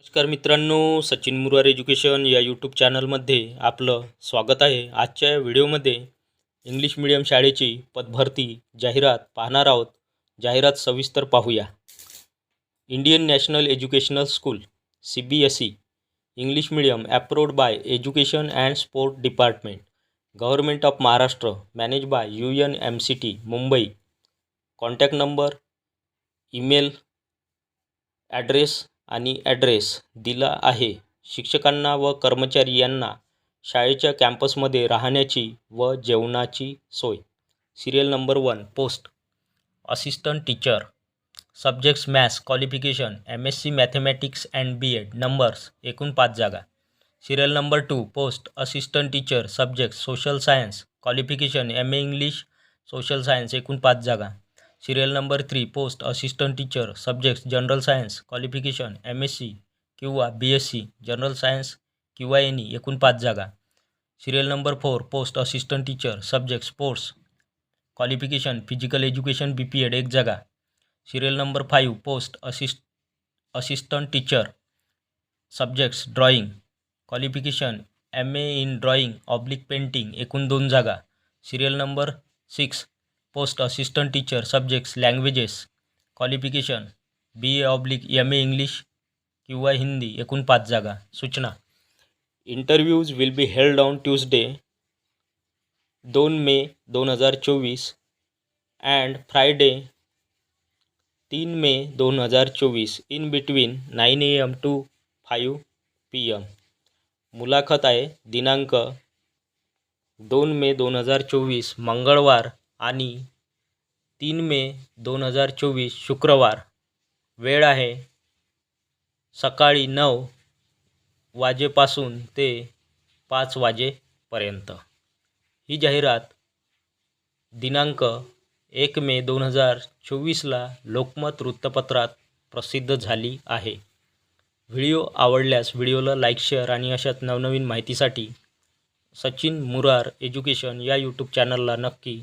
नमस्कार मित्रांनो सचिन मुरार एज्युकेशन या यूट्यूब चॅनलमध्ये आपलं स्वागत आहे. आजच्या या व्हिडिओमध्ये इंग्लिश मिडियम शाळेची पदभरती जाहिरात पाहणार आहोत. जाहिरात सविस्तर पाहूया. Indian national educational school C B S E English medium approved by education and sport department government of Maharashtra manage by U N M C T Mumbai. Contact number email address आणि address दिला आहे. शिक्षकांना व कर्मचारी यांना शाळेच्या कॅम्पसमध्ये राहण्याची व जेवणाची सोय. Serial number one post assistant teacher subjects maths qualification M S C mathematics and B Ed numbers एकूण पाच जागा. Serial number two post assistant teacher subject social science qualification M A English social science एकूण पाच जागा. Serial number three post assistant teacher subjects general science qualification M S C किंवा B S C general science किंवा N E एकूण पाच जागा. Serial number four post assistant teacher subject sports qualification physical education B P Ed एक जागा. Serial number five post assist assistant teacher subjects drawing qualification M A in drawing oblique painting एकूण दोन जागा. Serial number six post assistant teacher subjects languages qualification B A oblique M A English किंवा हिंदी एकूण पाच जागा. सूचना. Interviews will be held on Tuesday दोन मे दोन हजार चोवीस अँड फ्रायडे तीन मे दोन हजार चोवीस in between nine A M to five P M मुलाखत आहे दिनांक दोन मे दोन हजार चोवीस मंगळवार आणि तीन मे दोन हजार चोवीस शुक्रवार. वेळ आहे सकाळी नऊ वाजेपासून ते पाच वाजेपर्यंत. ही जाहिरात दिनांक एक मे दोन हजार चोवीसला लोकमत वृत्तपत्रात प्रसिद्ध झाली आहे. व्हिडिओ आवडल्यास व्हिडिओला लाईक शेअर आणि अशाच नवनवीन माहितीसाठी सचिन मुरार एज्युकेशन या यूट्यूब चॅनलला नक्की